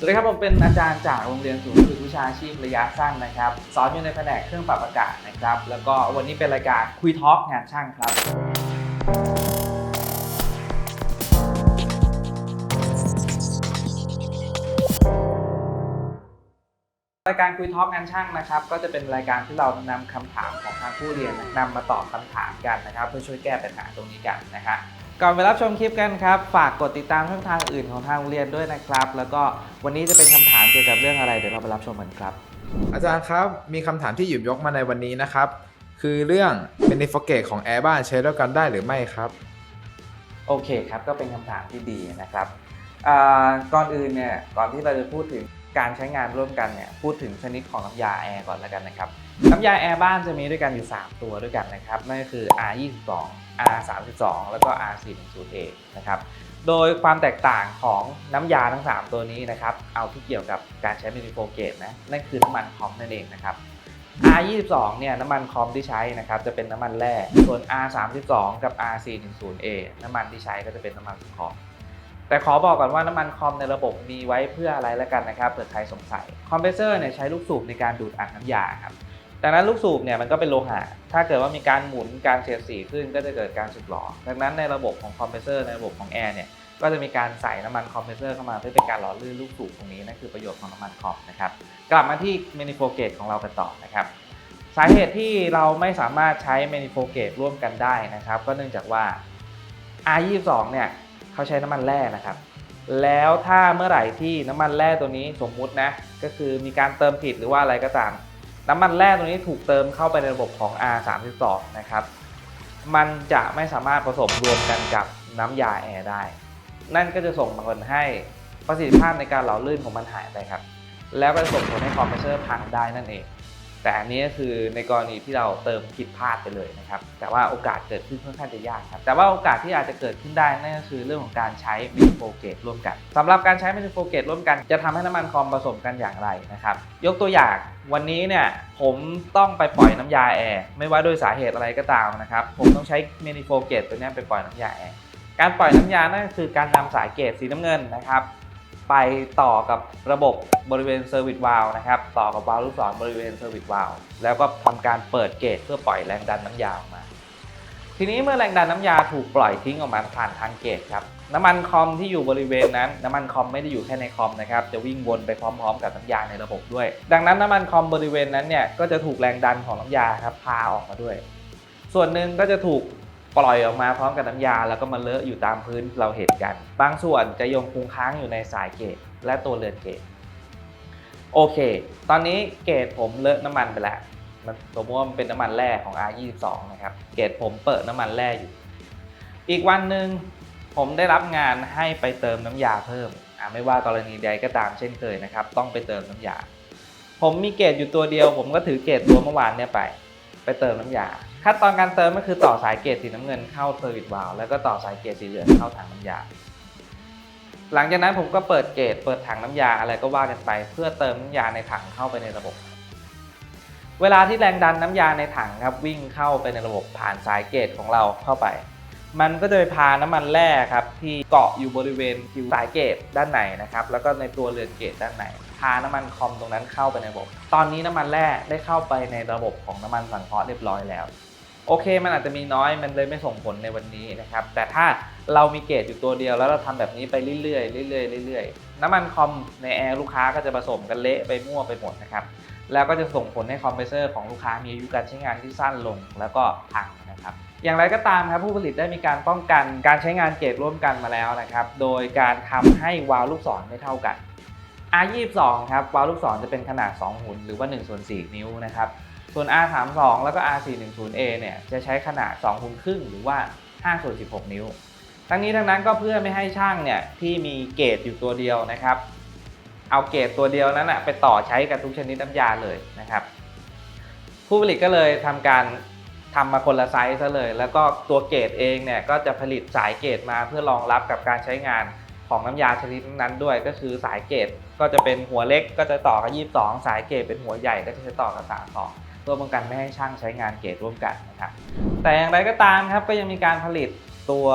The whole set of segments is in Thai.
สวัสดีครับผมเป็นอาจารย์จากโรงเรียนศูนย์ฝึกวิชาชีพระยะสั้นนะครับสอนอยู่ในแผนกเครื่องปรับอากาศนะครับ แล้วก็วันนี้เป็นรายการคุยทอล์กงานช่างครับ รายการคุยทอล์กงานช่างนะครับ ก็จะเป็นรายการที่เรานำคำถามของทางผู้เรียนนำมาตอบคำถามกันนะครับ เพื่อช่วยแก้ปัญหาตรงนี้กันนะฮะ ก่อนไปรับชมคลิปกันครับ ฝากกดติดตามช่องทางอื่นของทางโรงเรียนด้วยนะครับ แล้วก็วันนี้จะเป็นคำถามเกี่ยวกับเรื่องอะไร เดี๋ยวเราไปรับชมกันครับ อาจารย์ครับ มีคำถามที่หยิบยกมาในวันนี้นะครับ คือเรื่อง b e n e f o g a t e ของแอร์บ้านใช้ด้วยกันได้หรือไม่ครับ โอเคครับ ก็เป็นคำถามที่ดีนะครับอ่าก่อนอื่นเนี่ย ก่อนที่เราจะพูดถึงการใช้งานร่วมกันเนี่ย พูดถึงชนิดของน้ำยาแอร์ก่อนแล้วกันนะครับ น้ำยาแอร์บ้านจะมีด้วยกันอยู่ 3 ตัวด้วยกันนะครับ นั่นก็คือ R22 R32 แล้วก็ R410A นะครับโดยความแตกต่างของน้ำยาทั้ง 3 ตัวนี้นะครับ เอาที่เกี่ยวกับการใช้มินิโฟเกตนะ นั่นคือน้ำมันคอมนั่นเองนะครับ R22 เนี่ยน้ำมันคอมที่ใช้นะครับจะเป็นน้ำมันแร่ส่วน R32 กับ R410A น้ำมันที่ใช้ก็จะเป็นน้ำมันคอมแต่ขอบอกก่อนว่าน้ำมันคอมในระบบมีไว้เพื่ออะไรแล้วกันนะครับเผื่อใครสงสัยคอมเพรสเซอร์เนี่ยใช้ลูกสูบในการดูดอัดน้ำยาครับ ดังนั้นลูกสูบเนี่ยมันก็เป็นโลหะ ถ้าเกิดว่ามีการหมุนการเสียดสีขึ้นก็จะเกิดการสึกหรอ ดังนั้นในระบบของคอมเพรสเซอร์ในระบบของแอร์เนี่ยก็จะมีการใส่น้ำมันคอมเพรสเซอร์เข้ามาเพื่อเป็นการหล่อลื่นลูกสูบตรงนี้นั่นคือประโยชน์ของน้ำมันคอมนะครับ กลับมาที่ manifold gauge ของเรากันต่อนะครับ สาเหตุที่เราไม่สามารถใช้ manifold gauge ร่วมกันได้นะครับ ก็เนื่องจากว่า R22 เนี่ยเขาใช้น้ำมันแร่นะครับแล้วถ้าเมื่อไหร่ที่น้ำมันแร่ตัวนี้สมมุตินะก็คือมีการเติมผิดหรือว่าอะไรก็ตาม น้ำมันแร่ตรงนี้ถูกเติมเข้าไปในระบบของ R32 นะครับ มันจะไม่สามารถผสมรวมกันกับน้ำยาแอร์ได้ นั่นก็จะส่งผลให้ประสิทธิภาพในการหลาลื่นของมันหายไปครับ แล้วก็จะส่งผลให้คอมเพรสเซอร์พังได้นั่นเอง แต่อันนี้ก็คือในกรณีที่เราเติมผิดพลาดไปเลยนะครับ แต่ว่าโอกาสเกิดขึ้นค่อนข้างจะยากครับ แต่ว่าโอกาสที่อาจจะเกิดขึ้นได้นั่นก็คือเรื่องของการใช้มินิโฟเกตร่วมกันสำหรับการใช้มินิโฟเกตร่วมกัน จะทำให้น้ำมันคอมผสมกันอย่างไรนะครับ ยกตัวอย่างวันนี้เนี่ยผมต้องไปปล่อยน้ำยาแอร์ไม่ว่าโดยสาเหตุอะไรก็ตามนะครับ ผมต้องใช้มินิโฟเกตตัวนี้ไปปล่อยน้ำยาแอร์การปล่อยน้ำยานั่นคือการนำสายเกจสีน้ำเงินนะครับ ไปต่อกับระบบบริเวณเซอร์วิสวาลนะครับต่อกับวาล์วลูกศรบริเวณเซอร์วิสวาลแล้วก็ทำการเปิดเกจเพื่อปล่อยแรงดันน้ำยาออกมา ทีนี้เมื่อแรงดันน้ำยาถูกปล่อยทิ้งออกมาผ่านทางเกจครับน้ำมันคอมที่อยู่บริเวณนั้นน้ำมันคอมไม่ได้อยู่แค่ในคอมนะครับจะวิ่งวนไปพร้อมๆ กับน้ำยาในระบบด้วย ดังนั้นน้ำมันคอมบริเวณนั้นเนี่ยก็จะถูกแรงดันของน้ำยาครับพาออกมาด้วย ส่วนหนึ่งก็จะถูก ปล่อยออกมาพร้อมกับน้ำยา แล้วก็มาเลอะอยู่ตามพื้นเราเห็นกัน บางส่วนจะยงคงค้างอยู่ในสายเกจและตัวเรือนเกจโอเค ตอนนี้เกจผมเลอะน้ำมันไปแล้วมันสมมติว่ามันเป็นน้ำมันแร่ของ R22 นะครับ เกจผมเปิดน้ำมันแร่อยู่ อีกวันหนึ่งผมได้รับงานให้ไปเติมน้ำยาเพิ่มไม่ว่ากรณีใดก็ตามเช่นเคยนะครับ ต้องไปเติมน้ำยา ผมมีเกจอยู่ตัวเดียว ผมก็ถือเกจตัวเมื่อวานเนี่ยไป ไปเติมน้ำยา ขั้นตอนการเติมก็คือต่อสายเกจสีน้ำเงินเข้าเซอร์วิสวาลแล้วก็ต่อสายเกจสีเหลืองเข้าถังน้ำยา หลังจากนั้นผมก็เปิดเกจเปิดถังน้ำยาอะไรก็ว่ากันไป เพื่อเติมน้ำยาในถังเข้าไปในระบบ เวลาที่แรงดันน้ำยาในถังครับวิ่งเข้าไปในระบบผ่านสายเกจของเราเข้าไป มันก็จะไปพาน้ำมันแร่ครับที่เกาะอยู่บริเวณคิวสายเกจด้านในนะครับแล้วก็ในตัวเรือนเกจด้านในพาน้ำมันคอมตรงนั้นเข้าไปในระบบ ตอนนี้น้ำมันแร่ได้เข้าไปในระบบของน้ำมันสังเคราะห์เรียบร้อยแล้ว โอเค มันอาจจะมีน้อยมันเลยไม่ส่งผลในวันนี้นะครับ แต่ถ้าเรามีเกจอยู่ตัวเดียวแล้วเราทำแบบนี้ไปเรื่อยๆเรื่อยๆเรื่อยๆ น้ำมันคอมในแอร์ลูกค้าก็จะผสมกันเละไปมั่วไปหมดนะครับ แล้วก็จะส่งผลให้คอมเพรสเซอร์ของลูกค้ามีอายุการใช้งานที่สั้นลงแล้วก็พังนะครับ อย่างไรก็ตามครับผู้ผลิตได้มีการป้องกันการใช้งานเกจร่วมกันมาแล้วนะครับ โดยการทำให้วาล์วลูกศรไม่เท่ากัน R22 ครับวาล์วลูกศรจะเป็นขนาด 2 หุ่นหรือว่า1ส่วน4นิ้วนะครับ ส่วน R32 แล้วก็ R410A เนี่ยจะใช้ขนาด2หุ่นครึ่งหรือว่า5ส่วน16 นิ้ว ทั้งนี้ทั้งนั้นก็เพื่อไม่ให้ช่างเนี่ยที่มีเกจอยู่ตัวเดียวนะครับ เอาเกจตัวเดียวนั้นนะไปต่อใช้กับทุกชนิดน้ำยาเลยนะครับ ผู้ผลิตก็เลยทำการทำมาคนละไซส์ซะเลย แล้วก็ตัวเกจเองเนี่ยก็จะผลิตสายเกจมาเพื่อรองรับกับการใช้งานของน้ำยาชนิดนั้นด้วยก็คือสายเกจก็จะเป็นหัวเล็กก็จะต่อกับ 22 สายเกจเป็นหัวใหญ่ก็จะใช้ต่อกับ 32 พื่อป้องกันไม่ให้ช่างใช้งานเกจร่วมกันนะครับแต่อย่างไรก็ตามครับก็ยังมีการผลิตตัว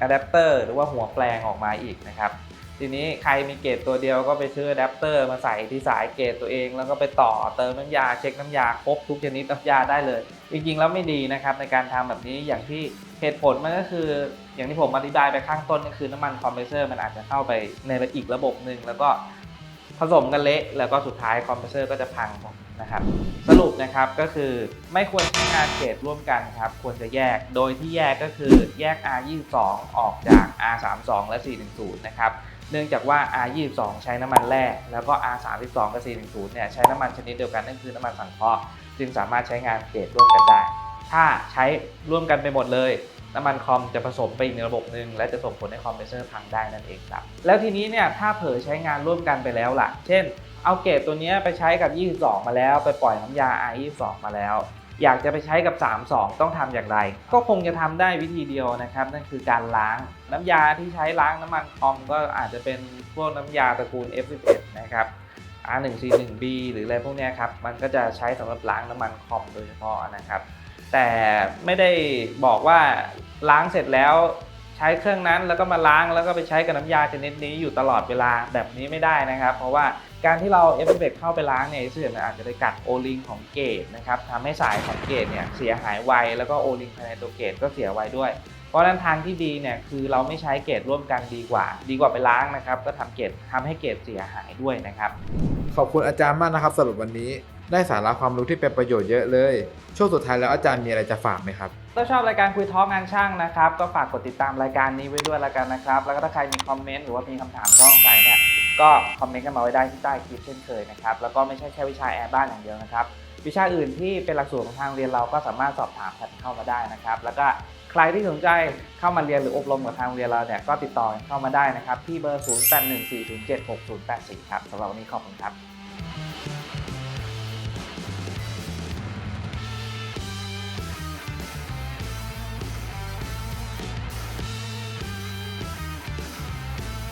อะแดปเตอร์หรือว่าหัวแปลงออกมาอีกนะครับทีนี้ใครมีเกรดตัวเดียวก็ไปซื้ออะแดปเตอร์มาใส่ที่สายเกรดตัวเอง แล้วก็ไปต่อเติมน้ำยาเช็คน้ำยาครบทุกชนิดน้ำยาได้เลย จริงๆแล้วไม่ดีนะครับในการทำแบบนี้อย่างที่เหตุผลมันก็คือ อย่างที่ผมอธิบายไปข้างต้นก็คือน้ำมันคอมเพรสเซอร์มันอาจจะเข้าไปในอีกระบบหนึ่งแล้วก็ สมกันเละแล้วก็สุดท้ายคอมเพรสเซอร์ก็จะพังหมดนะครับสรุปนะครับก็คือไม่ควรใช้งานเกรดร่วมกันครับควรจะแยกโดยที่แยกก็คือแยก R22 ออกจาก R32 และ 410 นะครับเนื่องจากว่า R22 ใช้น้ำมันแร่แล้วก็ R32 กับ 410 เนี่ยใช้น้ำมันชนิดเดียวกันนั่นคือน้ำมันสังเคราะห์จึงสามารถใช้งานเกรดร่วมกันได้ ถ้าใช้ร่วมกันไปหมดเลย น้ำมันคอมจะผสมไปอีกในระบบหนึ่งและจะส่งผลให้คอมเพรสเซอร์พังได้นั่นเองครับ แล้วทีนี้เนี่ยถ้าเผลอใช้งานร่วมกันไปแล้วล่ะ เช่น เอาเกรดตัวนี้ไปใช้กับ 22 มาแล้ว ไปปล่อยน้ำยา R22 มาแล้ว อยากจะไปใช้กับ 32 ต้องทำอย่างไร ก็คงจะทำได้วิธีเดียวนะครับ นั่นคือการล้างน้ำยาที่ใช้ล้างน้ำมันคอมก็อาจจะเป็นพวกน้ำยาตระกูล F11 นะครับ R141B หรืออะไรพวกนี้ครับ มันก็จะใช้สำหรับล้างน้ำมันคอมโดยเฉพาะนะครับ แต่ไม่ได้บอกว่าล้างเสร็จแล้วใช้เครื่องนั้นแล้วก็มาล้างแล้วก็ไปใช้กับน้ำยาชนิดนี้อยู่ตลอดเวลาแบบนี้ไม่ได้นะครับ เพราะว่าการที่เราเอฟเฟกเข้าไปล้างเนี่ยเสื่อมอาจจะไปกัดโอลิงของเกจนะครับทำให้สายของเกจเนี่ยเสียหายไวแล้วก็โอลิงภายในตัวเกจก็เสียไวด้วย เพราะฉะนั้นทางที่ดีเนี่ยคือเราไม่ใช้เกจร่วมกันดีกว่า ดีกว่าไปล้างนะครับ ก็ทำเกจทำให้เกจเสียหายด้วยนะครับ ขอบคุณอาจารย์มากนะครับสรุปวันนี้ ได้สาระความรู้ที่เป็นประโยชน์เยอะเลย ช่วงสุดท้ายแล้วอาจารย์มีอะไรจะฝากไหมครับ ถ้าชอบรายการคุยท้องงานช่างนะครับ ก็ฝากกดติดตามรายการนี้ไว้ด้วยแล้วกันนะครับ แล้วก็ถ้าใครมีคอมเมนต์หรือว่ามีคำถามข้อสงสัยเนี่ย ก็คอมเมนต์กันมาไว้ได้ที่ใต้คลิปเช่นเคยนะครับ แล้วก็ไม่ใช่แค่วิชาแอร์บ้านอย่างเดียวนะครับ วิชาอื่นที่เป็นหลักสูตรของทางเรียนเราก็สามารถสอบถามกันเข้ามาได้นะครับ แล้วก็ใครที่สนใจเข้ามาเรียนหรืออบรมกับทางเรียนเราเนี่ยก็ติดต่อเข้ามาได้นะครับที่เบอร์ 0814076084 ครับสำหรับวันนี้ขอบคุณครับ